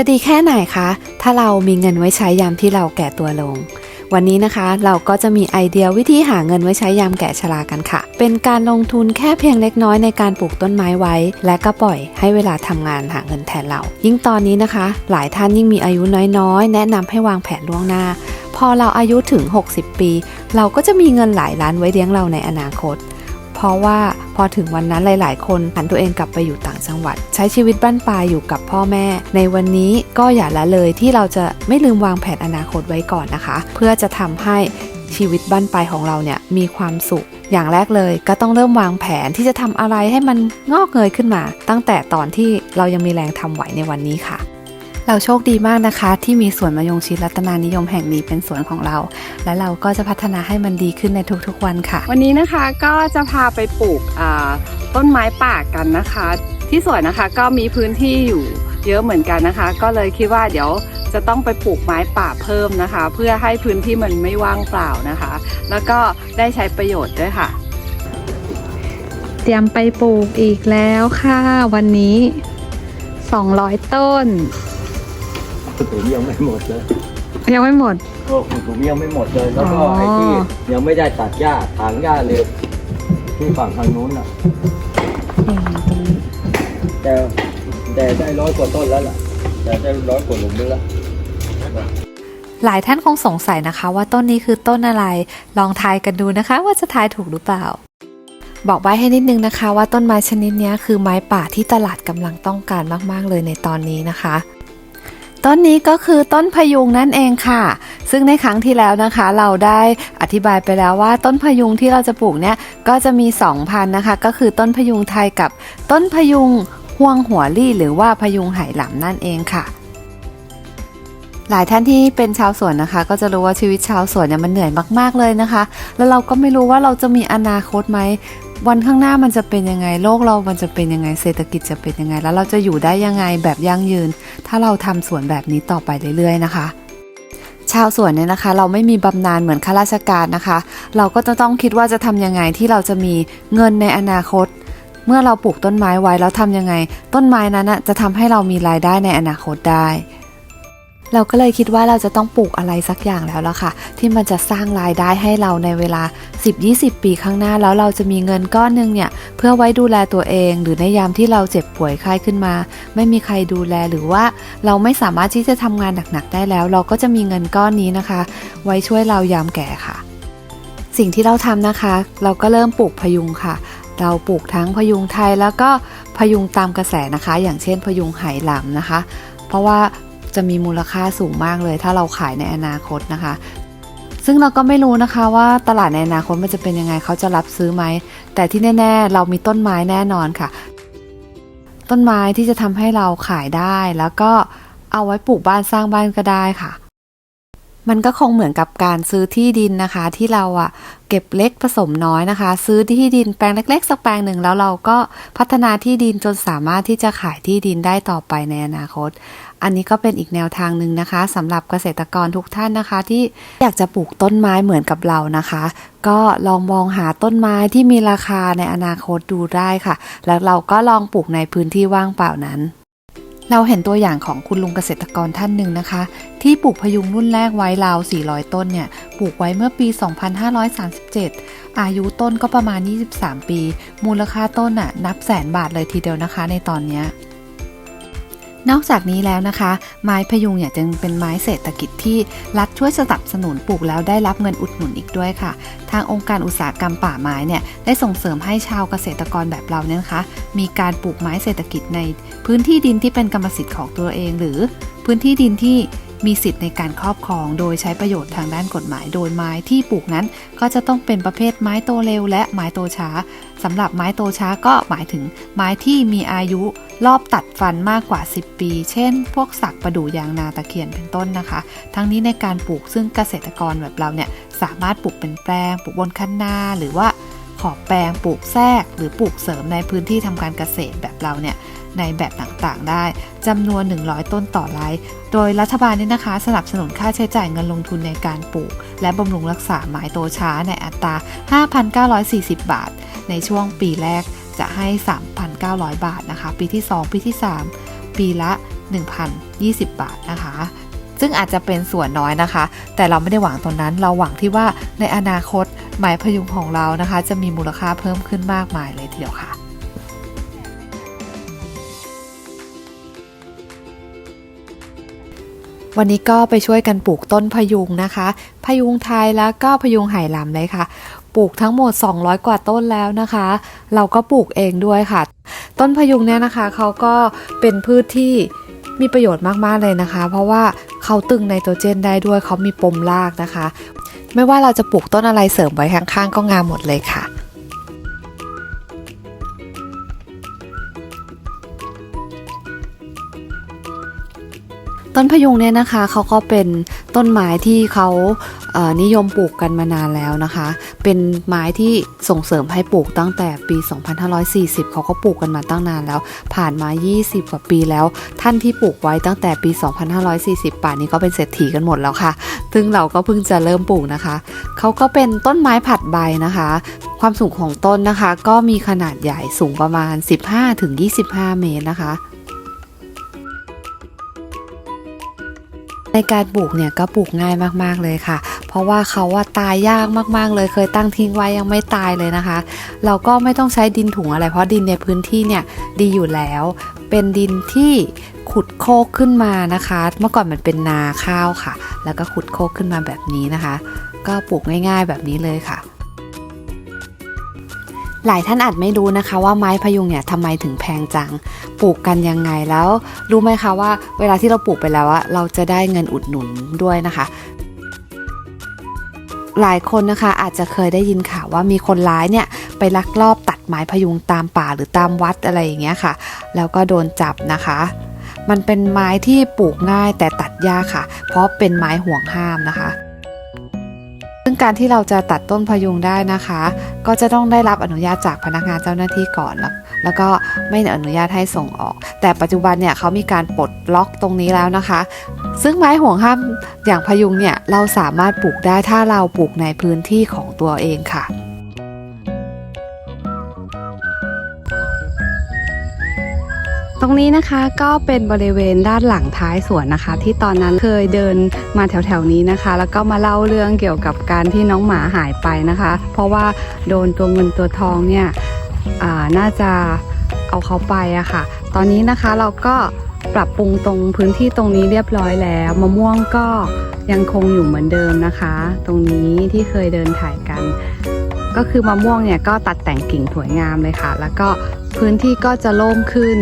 จะดีแค่ไหนคะ ถ้าเรามีเงินไว้ใช้ยามที่เราแก่ตัวลง วันนี้นะคะเราก็จะมีไอเดียวิธีหาเงินไว้ใช้ยามแก่ชรากันค่ะ เป็นการลงทุนแค่เพียงเล็กน้อยในการปลูกต้นไม้ไว้ และก็ปล่อยให้เวลาทำงานหาเงินแทนเรา ยิ่งตอนนี้นะคะ หลายท่านยิ่งมีอายุน้อยๆ แนะนำให้วางแผนล่วงหน้า พอเราอายุถึง 60 ปี เราก็จะมีเงินหลายล้านไว้เลี้ยงเราในอนาคต เพราะว่าพอถึงวันนั้นหลาย ๆ คนผันตัวเองกลับไปอยู่ต่างจังหวัด ใช้ชีวิตบ้านปลายอยู่กับพ่อแม่ ในวันนี้ก็อย่าละเลยที่เราจะไม่ลืมวางแผนอนาคตไว้ก่อนนะคะ เพื่อจะทำให้ชีวิตบ้านปลายของเราเนี่ยมีความสุข อย่างแรกเลยก็ต้องเริ่มวางแผนที่จะทำอะไรให้มันงอกเงยขึ้นมา ตั้งแต่ตอนที่เรายังมีแรงทำไหวในวันนี้ค่ะ เราโชคดีมากนะคะ ที่มีสวนมะยงชิดรัตนานิยมแห่งนี้เป็นสวนของเรา และเราก็จะพัฒนาให้มันดีขึ้นในทุกๆวันค่ะ วันนี้นะคะก็จะพาไปปลูกอ่าต้นไม้ป่ากันนะคะ ที่สวนนะคะก็มีพื้นที่อยู่เยอะเหมือนกันนะคะ ก็เลยคิดว่าเดี๋ยวจะต้องไปปลูกไม้ป่าเพิ่มนะคะ เพื่อให้พื้นที่มันไม่ว่างเปล่านะคะ แล้วก็ได้ใช้ประโยชน์ด้วยค่ะ เตรียมไปปลูกอีกแล้วค่ะ วันนี้ 200 ต้น ถุงยังไม่หมดเลยยังไม่หมด โอ้ถุงยังไม่หมดเลย แล้วก็อ๋อ ไอ้ที่ยังไม่ได้ตัดหญ้าถางหญ้าเลยที่ฝั่งทางนู้นน่ะแต่แต่ได้ร้อยกว่าต้นแล้วล่ะ แต่ได้ร้อยกว่าหลุมแล้วหลายท่านคงสงสัยนะคะ ว่าต้นนี้คือต้นอะไร ลองทายกันดูนะคะ ว่าจะทายถูกหรือเปล่า บอกไว้ให้นิดนึงนะคะ ว่าต้นไม้ชนิดนี้คือไม้ป่าที่ตลาดกำลังต้องการมากๆเลยในตอนนี้นะคะ ต้นนี้ก็คือต้นพยุงนั่นเองค่ะ ซึ่งในครั้งที่แล้วนะคะ เราได้อธิบายไปแล้วว่าต้นพยุงที่เราจะปลูกเนี่ยก็จะมี2พันนะคะ ก็คือต้นพยุงไทยกับต้นพยุงห่วงหัวลี่หรือว่าพยุงไหหลำนั่นเองค่ะ หลายท่านที่เป็นชาวสวนนะคะ ก็จะรู้ว่าชีวิตชาวสวนเนี่ยมันเหนื่อยมากๆเลยนะคะ แล้วเราก็ไม่รู้ว่าเราจะมีอนาคตไหม วันข้างหน้ามันจะเป็นยังไงโลกเรามันจะเป็นยังไงเศรษฐกิจจะเป็นยังไง แล้วเราจะอยู่ได้ยังไงแบบยั่งยืน ถ้าเราทำสวนแบบนี้ต่อไปเรื่อยๆนะคะ ชาวสวนเนี่ยนะคะ เราไม่มีบำนาญเหมือนข้าราชการนะคะ เราก็จะต้องคิดว่าจะทำยังไงที่เราจะมีเงินในอนาคต เมื่อเราปลูกต้นไม้ไว้แล้วทำยังไง ต้นไม้นั้นนะจะทำให้เรามีรายได้ในอนาคตได้ เราก็เลยคิดว่าเราจะต้องปลูกอะไรสักอย่างแล้วล่ะค่ะ ที่มันจะสร้างรายได้ให้เราในเวลา 10-20 ปีข้างหน้าแล้วเราจะมีเงินก้อนหนึงเนี่ยเพื่อไว้ดูแลตัวเอง หรือในยามที่เราเจ็บป่วยไข้ขึ้นมา ไม่มีใครดูแลหรือว่าเราไม่สามารถที่จะทำงานหนักๆได้แล้ว เราก็จะมีเงินก้อนนี้นะคะ ไว้ช่วยเรายามแก่ค่ะ สิ่งที่เราทำนะคะ เราก็เริ่มปลูกพยุงค่ะเราปลูกทั้งพยุงไทยแล้วก็พยุงตามกระแสนะคะ อย่างเช่นพยุงไหหลำนะคะ เพราะว่า จะมีมูลค่าสูงมากเลย ถ้าเราขายในอนาคตนะคะ ซึ่งเราก็ไม่รู้นะคะว่าตลาดในอนาคตมันจะเป็นยังไงเขาจะรับซื้อไหม แต่ที่แน่ ๆ เรามีต้นไม้แน่นอนค่ะ ต้นไม้ที่จะทำให้เราขายได้แล้วก็เอาไว้ปลูกบ้านสร้างบ้านก็ได้ค่ะ มันก็คงเหมือนกับการซื้อที่ดินนะคะ ที่เราอะเก็บเล็กผสมน้อยนะคะ ซื้อที่ดินแปลงเล็ก ๆ สักแปลงหนึ่งแล้วเราก็พัฒนาที่ดินจนสามารถที่จะขายที่ดินได้ต่อไปในอนาคต อันนี้ก็เป็นอีกแนวทางหนึ่งนะคะสำหรับเกษตรกรทุกท่านนะคะ ที่อยากจะปลูกต้นไม้เหมือนกับเรานะคะ ก็ลองมองหาต้นไม้ที่มีราคาในอนาคตดูได้ค่ะ แล้วเราก็ลองปลูกในพื้นที่ว่างเปล่านั้น เราเห็นตัวอย่างของคุณลุงเกษตรกรท่านหนึ่งนะคะ ที่ปลูกพยุงรุ่นแรกไว้ราว 400 ต้นเนี่ยปลูกไว้เมื่อปี 2537 อายุต้นก็ประมาณ 23 ปี มูลค่าต้นน่ะนับแสนบาทเลยทีเดียวนะคะในตอนเนี้ย นอกจากนี้แล้วนะคะ ไม้พยุงเนี่ยจึงเป็นไม้เศรษฐกิจที่รัฐช่วยสนับสนุนปลูกแล้วได้รับเงินอุดหนุนอีกด้วยค่ะ ทางองค์การอุตสาหกรรมป่าไม้เนี่ยได้ส่งเสริมให้ชาวเกษตรกรแบบเราเนี่ยนะคะมีการปลูกไม้เศรษฐกิจในพื้นที่ดินที่เป็นกรรมสิทธิ์ของตัวเอง หรือพื้นที่ดินที่ มีสิทธิ์ในการครอบครอง โดยใช้ประโยชน์ทางด้านกฎหมาย โดยไม้ที่ปลูกนั้น ก็จะต้องเป็นประเภทไม้โตเร็ว และไม้โตช้าสำหรับไม้โตช้าก็หมายถึงไม้ที่มีอายุรอบตัดฟันมากกว่า 10 ปี เช่น พวกสักประดู่ยางนาตะเคียนเป็นต้นนะคะ ทั้งนี้ในการปลูกซึ่งเกษตรกรแบบเราเนี่ยสามารถปลูกเป็นแปลงปลูกบนคันนาหรือว่าขอบแปลงปลูกแทรก หรือปลูกเสริมในพื้นที่ทำการเกษตรแบบเราเนี่ย ในแบบต่างๆ ได้จำนวน 100 ต้นต่อไร่โดยรัฐบาลนี่นะคะ สนับสนุนค่าใช้จ่ายเงินลงทุนในการปลูก และบำรุงรักษาไม้โตช้าในอัตรา 5,940 บาท ในช่วงปีแรกจะให้ 3,900 บาทนะคะ ปีที่ 2 ปีที่ 3 ปีละ 1,000 20 บาทนะคะซึ่งอาจจะเป็นส่วนน้อยนะคะ แต่เราไม่ได้หวังตรงนั้น เราหวังที่ว่าในอนาคตไม้พยุงของเรานะคะ จะมีมูลค่าเพิ่มขึ้นมากมายเลยทีเดียวค่ะ วันนี้ก็ไปช่วยกันปลูกต้นพยุงนะคะ พยุงไทยแล้วก็พยุงไหหลำเลยค่ะ ปลูกทั้งหมด 200 กว่าต้นแล้วนะคะ เราก็ปลูกเองด้วยค่ะ ต้นพยุงเนี่ยนะคะเขาก็เป็นพืชที่มีประโยชน์มากๆเลยนะคะ เพราะว่าเขาตึงไนโตรเจนได้ด้วยเขามีปมรากนะคะ ไม่ว่าเราจะปลูกต้นอะไรเสริมไว้ข้างๆก็งามหมดเลยค่ะ ต้นพยุงเนี่ยนะคะเขาก็เป็นต้นไม้ที่เขาเอ่อนิยมปลูกกันมานานแล้วนะคะ เป็นไม้ที่ส่งเสริมให้ปลูกตั้งแต่ปี 2540 เขาก็ปลูกกันมาตั้งนานแล้ว ผ่านมา 20 กว่าปีแล้ว ท่านที่ปลูกไว้ตั้งแต่ปี 2540 ป่านนี้ก็เป็นเศรษฐีกันหมดแล้วค่ะ ซึ่งเราก็เพิ่งจะเริ่มปลูกนะคะ เขาก็เป็นต้นไม้ผัดใบนะคะ ความสูงของต้นนะคะ ก็มีขนาดใหญ่สูงประมาณ 15-25 เมตรนะคะ ในการปลูกเนี่ยก็ปลูกง่ายมากๆเลยค่ะ เพราะว่าเขาว่าตายยากมากๆเลย เคยตั้งทิ้งไว้ยังไม่ตายเลยนะคะ เราก็ไม่ต้องใช้ดินถุงอะไร เพราะดินในพื้นที่เนี่ยดีอยู่แล้ว เป็นดินที่ขุดโคกขึ้นมานะคะ เมื่อก่อนมันเป็นนาข้าวค่ะ แล้วก็ขุดโคกขึ้นมาแบบนี้นะคะ ก็ปลูกง่าย ๆแบบนี้เลยค่ะ หลายท่านอาจไม่รู้นะคะว่าไม้พยุงเนี่ยทำไมถึงแพงจัง ปลูกกันยังไงแล้ว รู้ไหมคะว่าเวลาที่เราปลูกไปแล้วอะเราจะได้เงินอุดหนุนด้วยนะคะหลายคนนะคะอาจจะเคยได้ยินข่าวว่ามีคนร้ายเนี่ยไปลักลอบตัดไม้พยุงตามป่าหรือตามวัดอะไรอย่างเงี้ยค่ะ แล้วก็โดนจับนะคะ มันเป็นไม้ที่ปลูกง่ายแต่ตัดยากค่ะ เพราะเป็นไม้ห่วงห้ามนะคะ การที่เราจะตัดต้นพยุงได้นะคะ ก็จะต้องได้รับอนุญาตจากพนักงานเจ้าหน้าที่ก่อนแล้วแล้วก็ไม่อนุญาตให้ส่งออก แต่ปัจจุบันเนี่ยเขามีการปลดล็อกตรงนี้แล้วนะคะ ซึ่งไม้ห่วงห้ามอย่างพยุงเนี่ยเราสามารถปลูกได้ถ้าเราปลูกในพื้นที่ของตัวเองค่ะ ตรงนี้นะคะก็เป็นบริเวณด้านหลังท้ายสวนนะคะ ที่ตอนนั้นเคยเดินมาแถวๆนี้นะคะ แล้วก็มาเล่าเรื่องเกี่ยวกับการที่น้องหมาหายไปนะคะ เพราะว่าโดนตัวเงินตัวทองเนี่ยอ่าน่าจะเอาเขาไปอะค่ะ ตอนนี้นะคะเราก็ปรับปรุงตรงพื้นที่ตรงนี้เรียบร้อยแล้วมะม่วงก็ยังคงอยู่เหมือนเดิมนะคะ ตรงนี้ที่เคยเดินถ่ายกัน ก็คือมะม่วงเนี่ยก็ตัดแต่งกิ่งสวยงามเลยค่ะ แล้วก็พื้นที่ก็จะโล่งขึ้น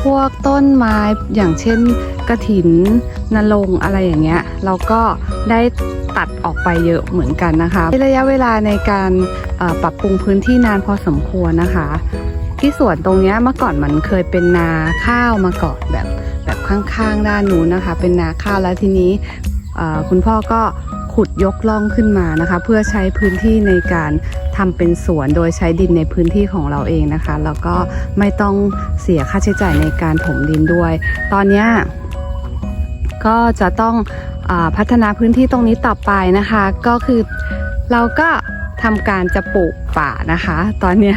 พวกต้นไม้อย่างเช่นกระถินนรงอะไรอย่างเงี้ยเราก็ได้ตัดออกไปเยอะเหมือนกันนะคะระยะเวลาในการปรับปรุงพื้นที่นานพอสมควรนะคะ ที่สวนตรงเนี้ยเมื่อก่อนมันเคยเป็นนาข้าวมาก่อนแบบแบบข้างๆด้านนู้นนะคะ เป็นนาข้าวแล้วทีนี้คุณพ่อก็ขุดยกล่องขึ้นมานะคะ เพื่อใช้พื้นที่ในการ ทำเป็นสวนโดยใช้ดินในพื้นที่ของเราเองนะคะ แล้วก็ไม่ต้องเสียค่าใช้จ่ายในการถมดินด้วย ตอนนี้ก็จะต้องอพัฒนาพื้นที่ตรงนี้ต่อไปนะคะ ก็คือเราก็ทำการจะปลูกป่านะคะ ตอนนี้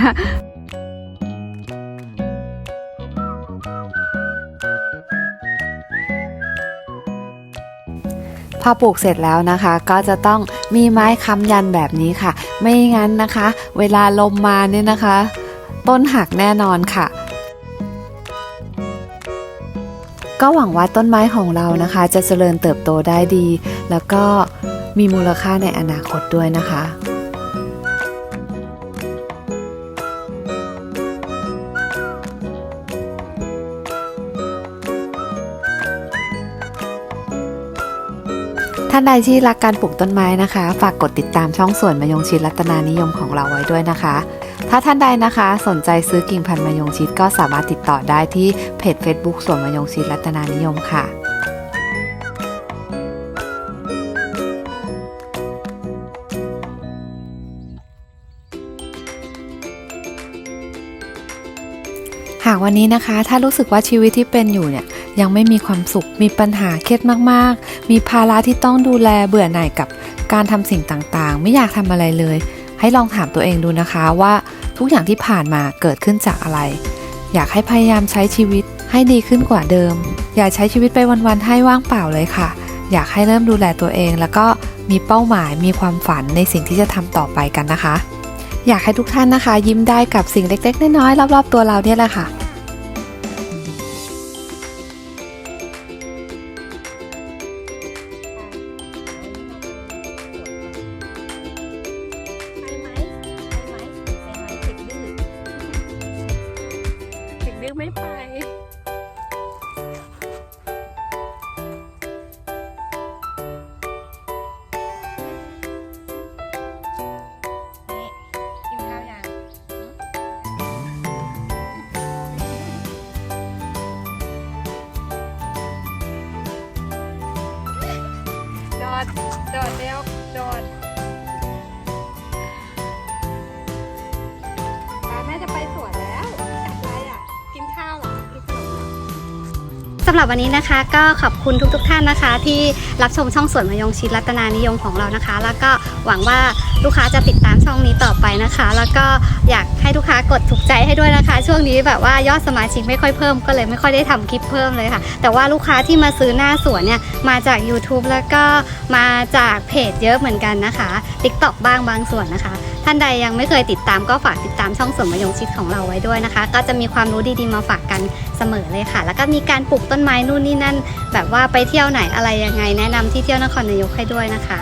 พอปลูกเสร็จแล้วนะคะ ก็จะต้องมีไม้ค้ำยันแบบนี้ค่ะ ไม่งั้นนะคะ เวลาลมมาเนี่ยนะคะ ต้นหักแน่นอนค่ะก็หวังว่าต้นไม้ของเรานะคะ จะเจริญเติบโตได้ดี แล้วก็มีมูลค่าในอนาคตด้วยนะคะ ท่านใดที่รักการปลูกต้นไม้นะคะ ฝากกดติดตามช่องสวนมะยงชิดรัตนานิยมของเราไว้ด้วยนะคะ ถ้าท่านใดนะคะสนใจซื้อกิ่งพันธุ์มะยงชิดก็สามารถติดต่อได้ที่เพจ Facebook สวนมะยงชิดรัตนานิยมค่ะหากวันนี้นะคะ ถ้ารู้สึกว่าชีวิตที่เป็นอยู่เนี่ยยังไม่มีความสุขมีปัญหาเครียดมากๆ มีภาระที่ต้องดูแลเบื่อหน่ายกับการทำสิ่งต่างๆ ไม่อยากทำอะไรเลย ให้ลองถามตัวเองดูนะคะว่าทุกอย่างที่ผ่านมาเกิดขึ้นจากอะไร อยากให้พยายามใช้ชีวิตให้ดีขึ้นกว่าเดิม อย่าใช้ชีวิตไปวันๆให้ว่างเปล่าเลยค่ะ อยากให้เริ่มดูแลตัวเอง แล้วก็มีเป้าหมายมีความฝันในสิ่งที่จะทำต่อไปกันนะคะ อยากให้ทุกท่านนะคะ ยิ้มได้กับสิ่งเล็กๆน้อยๆรอบๆตัวเราเนี่ยแหละค่ะ สำหรับวันนี้นะคะก็ขอบคุณทุกๆทท่านนะคะ ที่รับชมช่องสวนมายงชิดรัตนานิยมของเรานะคะ แล้วก็หวังว่า ลูกค้าจะติดตามช่องนี้ต่อไปนะคะ แล้วก็อยากให้ลูกค้ากดถูกใจให้ด้วยนะคะ ช่วงนี้แบบว่ายอดสมาชิกไม่ค่อยเพิ่มก็เลยไม่ค่อยได้ทำคลิปเพิ่มเลยค่ะ แต่ว่าลูกค้าที่มาซื้อหน้าสวนเนี่ยมาจาก YouTube แล้วก็มาจากเพจเยอะเหมือนกันนะคะ TikTok บ้างบางส่วนนะคะ ท่านใดยังไม่เคยติดตามก็ฝากติดตามช่องสวนมะยงชิดของเราไว้ด้วยนะคะ ก็จะมีความรู้ดีๆมาฝากกันเสมอเลยค่ะ แล้วก็มีการปลูกต้นไม้นู่นนี่นั่น แบบว่าไปเที่ยวไหนอะไรยังไง แนะนำที่เที่ยวนครนายกให้ด้วยนะคะ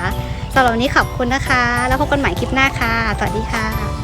สำหรับวันนี้ขอบคุณนะคะ แล้วพบกันใหม่คลิปหน้าค่ะ สวัสดีค่ะ